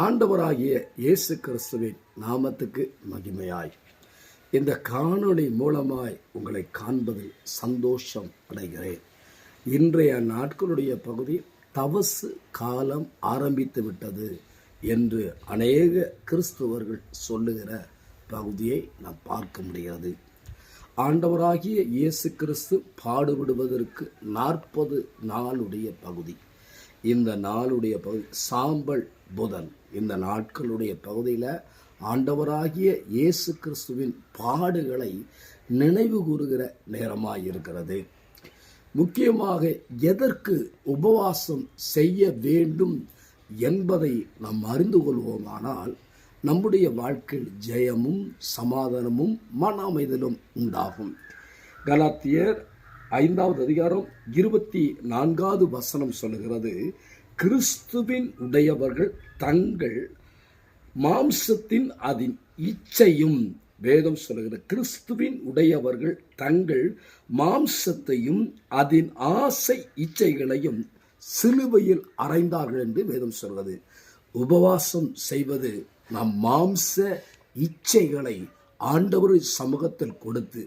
ஆண்டவராகிய இயேசு கிறிஸ்துவின் நாமத்துக்கு மகிமையாய். இந்த காணொளி மூலமாய் உங்களை காண்பதில் சந்தோஷம் அடைகிறேன். இன்றைய நாட்களுடைய பகுதி தவசு காலம் ஆரம்பித்து விட்டது என்று அநேக கிறிஸ்துவர்கள் சொல்லுகிற பகுதியை நாம் பார்க்க முடிகிறது. ஆண்டவராகிய இயேசு கிறிஸ்து பாடுபடுவதற்கு நாற்பது நாளுடைய பகுதி. இந்த நாளுடைய பகுதி சாம்பல் புதன். இந்த நாட்களுடைய பகுதியில் ஆண்டவராகிய இயேசு கிறிஸ்துவின் பாடுகளை நினைவு கூறுகிற நேரமாக இருக்கிறது. முக்கியமாக எதற்கு உபவாசம் செய்ய வேண்டும் என்பதை நாம் அறிந்து கொள்வோமானால் நம்முடைய வாழ்க்கையில் ஜெயமும் சமாதானமும் மன அமைதலும் உண்டாகும். கலாத்தியர் ஐந்தாவது அதிகாரம் இருபத்தி நான்காவது வசனம் சொல்லுகிறது கிறிஸ்துவின் உடையவர்கள் தங்கள் மாம்சத்தின் அதன் இச்சையும் வேதம் சொல்லுகிறது கிறிஸ்துவின் உடையவர்கள் தங்கள் மாம்சத்தையும் அதன் ஆசை இச்சைகளையும் சிலுவையில் அறைந்தார்கள் என்று வேதம் சொல்கிறது உபவாசம் செய்வது நம் மாம்ச இச்சைகளை ஆண்டவர் சமூகத்தில் கொடுத்து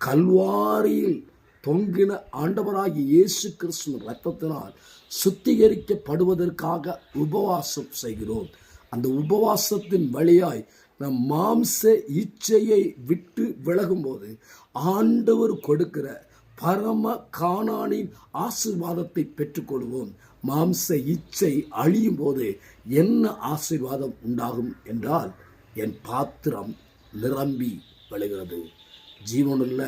கல்வாரியில் தொங்கின ஆண்டவராகிய இயேசு கிறிஸ்துவின் ரத்தத்தினால் சுத்திகரிக்கப்படுவதற்காக உபவாசம் செய்கிறோம். அந்த உபவாசத்தின் வழியாய் நம் மாம்ச இச்சையை விட்டு விலகும்போது ஆண்டவர் கொடுக்கிற பரம காணானின் ஆசிர்வாதத்தை பெற்றுக்கொள்வோம். மாம்ச இச்சை அழியும் போது என்ன ஆசிர்வாதம் உண்டாகும் என்றால் என் பாத்திரம் நிரம்பி விளைகிறது ஜீவனுள்ள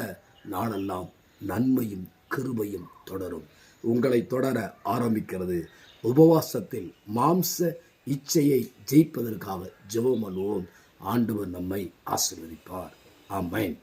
நாளெல்லாம் நன்மையும் கிருபையும் தொடரும். உங்களை தொடர ஆரம்பிக்கிறது உபவாசத்தில் மாம்ச இச்சையை ஜெயிப்பதற்காக ஜெபம் பண்ணுவோம். ஆண்டவர் நம்மை ஆசீர்வதிப்பார். ஆமென்.